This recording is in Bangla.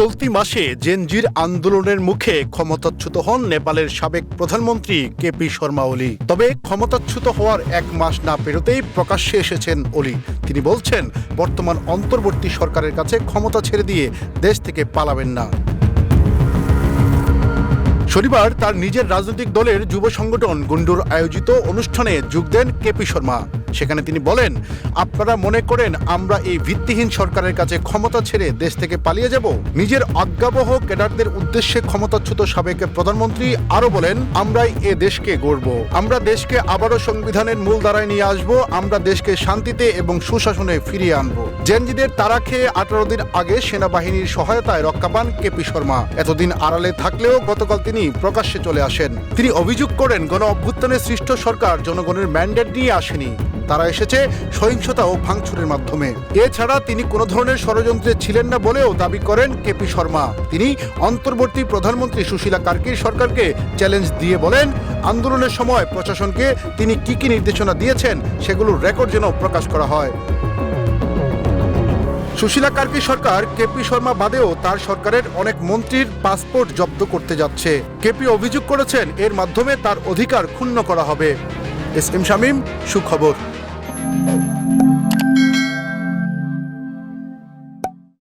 চলতি মাসে জেনজির আন্দোলনের মুখে ক্ষমতাচ্যুত হন নেপালের সাবেক প্রধানমন্ত্রী কেপি শর্মা ওলি। তবে ক্ষমতাচ্যুত হওয়ার এক মাস না পেরোতেই প্রকাশ্যে এসেছেন ওলি। তিনি বলছেন, বর্তমান অন্তর্বর্তী সরকারের কাছে ক্ষমতা ছেড়ে দিয়ে দেশ থেকে পালাবেন না। শনিবার তার নিজের রাজনৈতিক দলের যুব সংগঠন গুন্ডুর আয়োজিত অনুষ্ঠানে যোগ দেন কেপি শর্মা। সেখানে তিনি বলেন, আপনারা মনে করেন আমরা এই ভিত্তিহীন সরকারের কাছে ক্ষমতা ছেড়ে দেশ থেকে পালিয়ে যাব? নিজের আজ্ঞাবহ ক্যাডারদের উদ্দেশ্যে ক্ষমতাচ্যুত সাবেক প্রধানমন্ত্রী আরও বলেন, আমরাই এ দেশকে গড়ব। আমরা দেশকে আবারও সংবিধানের মূল ধারায় নিয়ে আসব। আমরা দেশকে শান্তিতে এবং সুশাসনে ফিরিয়ে আনব। জেনজিদের তারা খেয়ে আঠারো দিন আগে সেনাবাহিনীর সহায়তায় রক্ষা পান কেপি শর্মা। এতদিন আড়ালে থাকলেও গতকাল তিনি প্রকাশ্যে চলে আসেন। তিনি অভিযোগ করেন গণ অভ্যুত্থানে সৃষ্ট সরকার জনগণের ম্যান্ডেট নিয়ে আসেনি। তারা এসেছে সহিংসতা ও ভাঙচুরের মাধ্যমে। এছাড়া তিনি কোনো ধরনের ষড়যন্ত্রে ছিলেন না বলেও দাবি করেন কেপি শর্মা। তিনি অন্তর্বর্তী প্রধানমন্ত্রী সুশীলা কার্কির সরকারকে চ্যালেঞ্জ দিয়ে বলেন, আন্দোলনের সময় প্রশাসনকে তিনি কি কি নির্দেশনা দিয়েছেন সেগুলোর রেকর্ড যেন প্রকাশ করা হয়। সুশীলা কার্কি সরকার কেপি শর্মা বাদেও তার সরকারের অনেক মন্ত্রীর পাসপোর্ট জব্দ করতে যাচ্ছে। কেপি অভিযোগ করেছেন, এর মাধ্যমে তার অধিকার ক্ষুণ্ণ করা হবে। এস এম শামীম সুখবর।